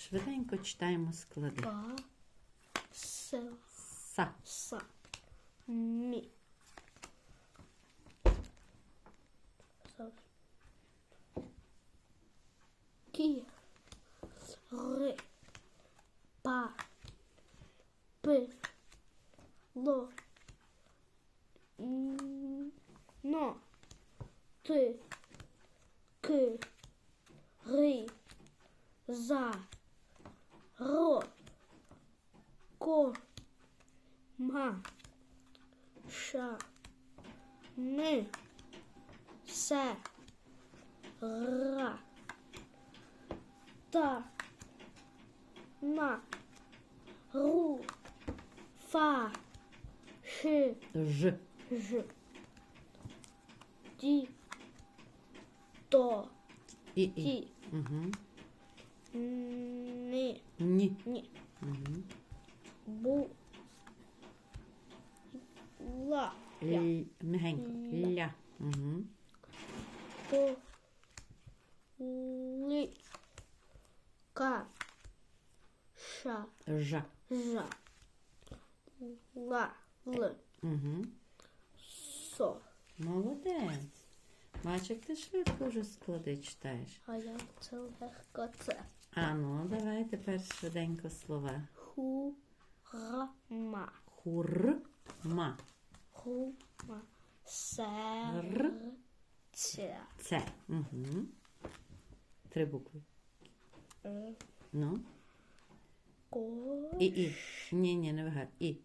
Швиденько читаємо склади. Па. С. Са. Са. Мі. Кі. Ри. Па. Пи. Ло. Но. Ти. Ки. Ри. За. Ро. Ко. Ма. Ша. Ми. Се. Ра. Та. На. Ру. Фа. Ши. Ж. Ж. Ді. То. І. І. Ті. Угу. Ні. Ні. Ні. Угу. Бу. Ла. Я. Л... Мягенько. Ля. Угу. По. Ли. Ка. Ша. Жа. Жа. Ла. Л. Угу. Со. Молодець. Бачиш, ти швидко вже склади читаєш. А як це легко це? А ну, давай тепер швиденько слова. Хурма. Ху. Ма. Се. Р. Ця. Це. Угу. Три букви. Ну. Ко. І. І. Ні, ні, не вигад. І.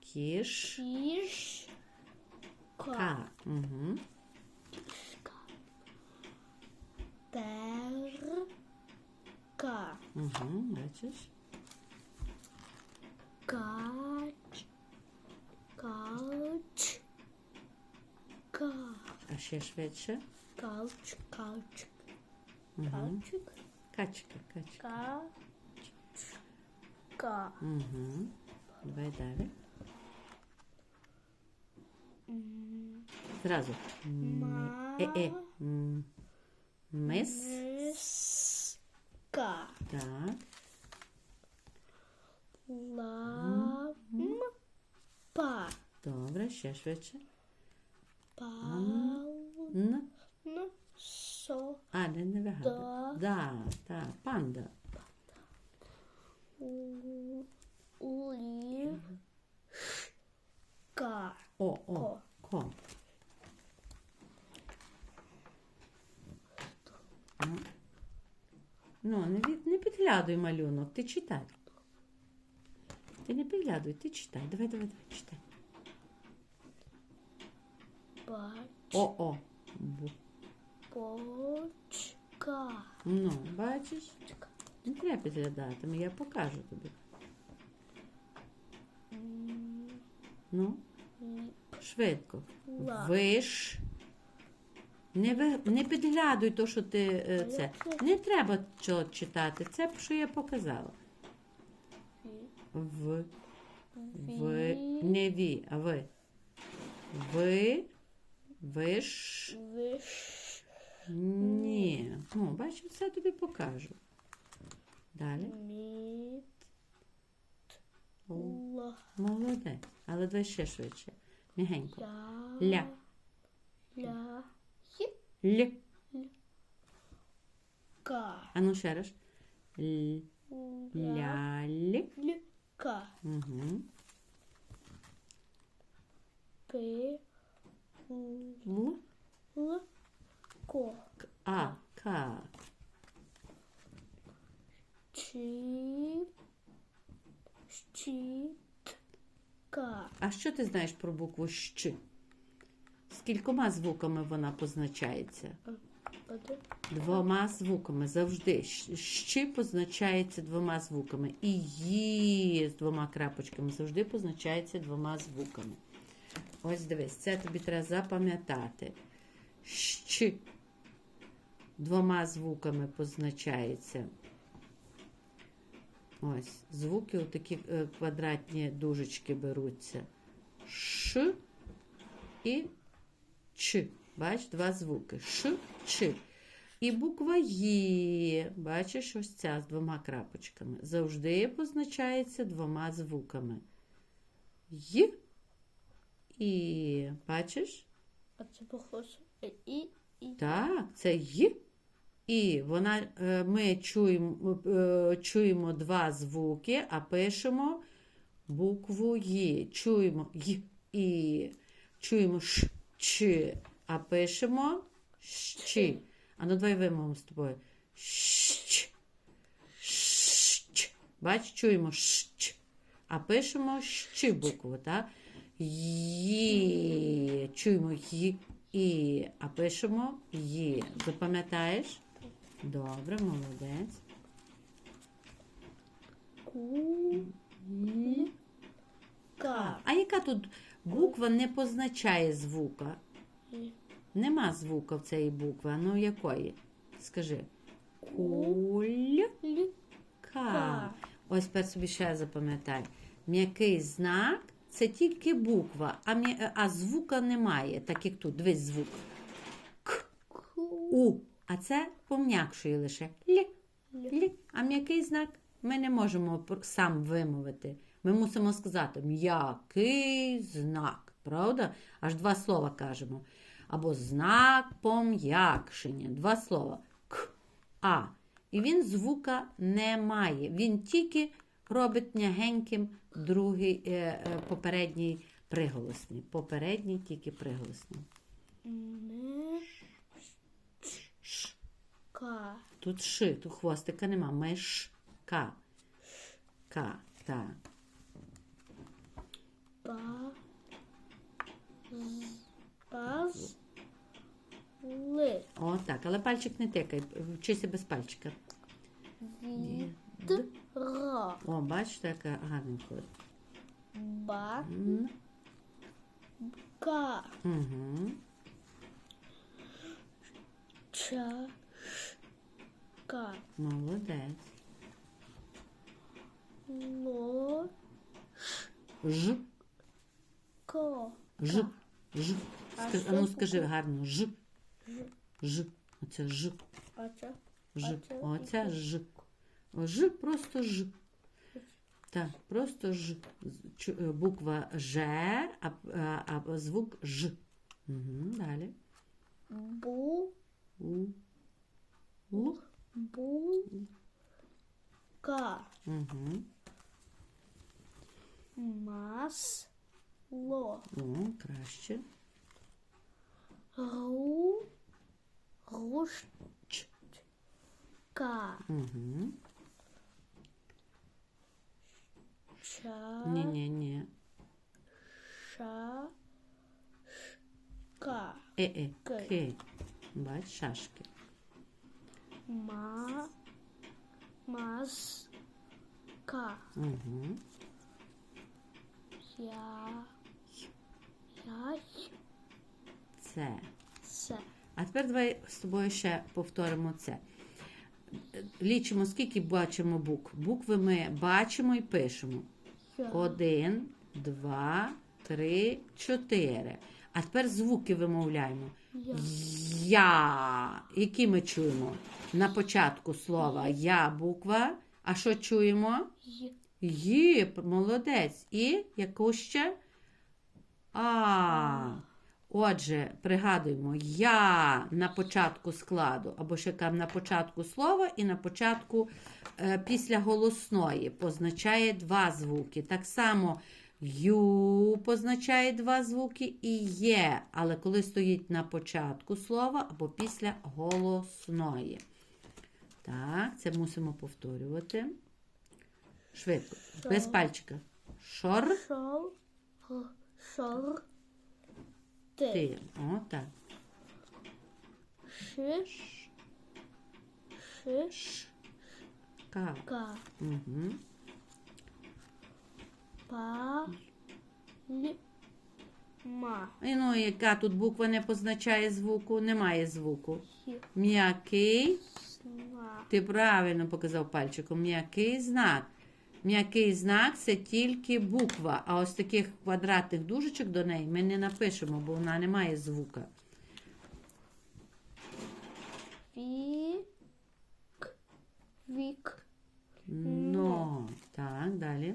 Кіш. Кіш. Ка. Угу. Тер. Ка. Угу. Бачиш? Кач. Калч. Ка. А ще швидше. Калч. Калч. Угу. Калчик. Качка, качка. Ка. Ка. Угу. Давай далі. М, Зразу. Ма. Е, е. М. Ка. Так. Лампа. Добре, ще швидше. Пан. Со. А, не, не вигадуй. Да. Так, панда. У. Улі. Ка. О, о, Ко. ко. Ну. Ну, не, підглядуй малюнок, ти читай. Ти не підглядуй, ти читай. Давай, давай, давай, читай. Бач. О, о. Бочка. Ну, бачиш? Не треба підглядати, я покажу тобі. Ну, швидко. Виш. Не, ви, не підглядуй то, що ти е, це. Не треба чого читати. Це, що я показала. В. В. Не ві, а ви. Ви. Виш. Виш. Ні. Ну, бачиш, все тобі покажу. Далі. Міт. О, Ла. Молодець. Але давай ще швидше. Мігенько. Я. Ля. Ля. Л. Ка. А ну ще раз. Л. Ля. Ляль. Лі. Ка. Угу. Пи. Л. Л. Ко. А. К. Чи. Щит. Ка. А що ти знаєш про букву Щ? З кількома звуками вона позначається? Двома звуками завжди. Щ позначається двома звуками. І Ї з двома крапочками завжди позначається двома звуками. Ось дивись, це тобі треба запам'ятати. Щ двома звуками позначається. Ось, звуки, отакі е, квадратні дужечки беруться. Ш і Ч. Бач, два звуки. Ш, Ч. І буква Є. Бачиш, ось ця з двома крапочками. Завжди позначається двома звуками. Й. І. Бачиш? А це похоже. І, і. Так, це й. І вона, е, ми чуємо, е, чуємо два звуки, а пишемо букву Й. Чуємо й і. Чуємо ш, ч, а пишемо щ. А ну давай вимовимо з тобою. Щ. Щ. Бач, чуємо щ, а пишемо щ букву, так? Є. Чуємо й і, а пишемо є. Запам'ятаєш? Добре, молодець. Ку. Ка. А яка тут буква не позначає звука? І. Нема звука в цієї букви. Ну якої? Скажи. Кулька. Ось тепер собі ще запам'ятай. М'який знак це тільки буква, а, а звука немає, так як тут. Дивись звук. Ку. У. А це пом'якшує лише лі. Лі. А м'який знак ми не можемо сам вимовити. Ми мусимо сказати м'який знак. Правда? Аж два слова кажемо. Або знак пом'якшення. Два слова. К. А. І він звука не має. Він тільки робить м'ягеньким другий, е, е, попередній приголосний. Попередній тільки приголосний. Не. Ш. Ка. Тут ши, тут хвостика нема. Миш. Ка. Ка. Так. Ба. Баз. Ли. О, так. Але пальчик не тикай. Вчися без пальчика. Ві. Ра. О, бачите, яка входить. Ба. М. Ка. Угу. Ча. Ка. Молодець. Ло. Ж. Ко. Ж. Ж. А Скажи, а ну скажи гарно. Ж. Ж. Оце ж. А це? Ж. А це ж. О, Ж просто ж. Так, просто ж. Чу- е, Буква Ж, а, а, а звук Ж. Угу, далі. Бу. У. У. Бу. Ка. Угу. Мас. Ло. О, краще. Ру. Руш. Ч. Ка. Угу. Ча. Ні, ні, ні. Ша. Ка. Е, е, Кей. кей. Бач, шашки. Ма. Мас. Ка. Угу. Я. Я. Це. Це. А тепер давай з тобою ще повторимо це. Лічимо, скільки бачимо букв. Букви ми бачимо і пишемо. Один, два, три, чотири. А тепер звуки вимовляємо. Я. Я. Які ми чуємо? На початку слова я буква. А що чуємо? Є, молодець. І яку ще? А. Отже, пригадуємо, я на початку складу, або ще там на початку слова і на початку е, після голосної позначає два звуки. Так само ю позначає два звуки і є, але коли стоїть на початку слова або після голосної. Так, це мусимо повторювати. Швидко. Без пальчика. Шор. Шор. Шор. Ти. О, так. Ши. Ши. Ш. Ка. Ка. Угу. Па. Лі. Ма. І ну, яка тут буква не позначає звуку? Немає звуку. Хі. М'який. Сна. Ти правильно показав пальчиком. М'який знак. М'який знак це тільки буква. А ось таких квадратних дужечок до неї ми не напишемо, бо вона не має звука. Вік. Вік. Но. Так, далі.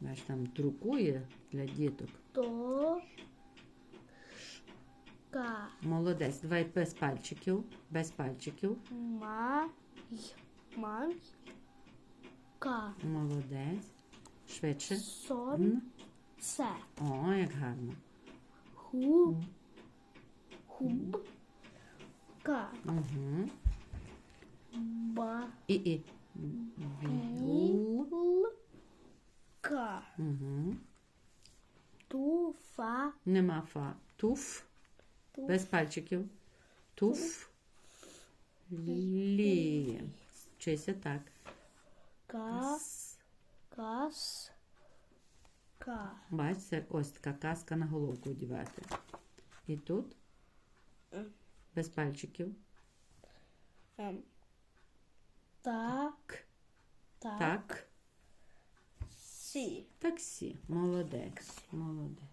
Бач, там друкує для діток. То. Ка. Молодець. Давай без пальчиків. Без пальчиків. Ма. й- Май. Ка. Молодець. Швидше. Сон. Це. О, як гарно. Хуб. Хуб. Ка. Угу. Ба. І і. Віл. Л. Ка. Угу. Туфа. Нема фа. Туф. Туф. Без пальчиків. Туф. Лі. Вчися так. Ка. Кас. Ка. Бач, це ось така каска на головку одівати. І тут. Без пальчиків. Ем. Та. К. Та. Так. Сі. Таксі. Молодець. Молодець.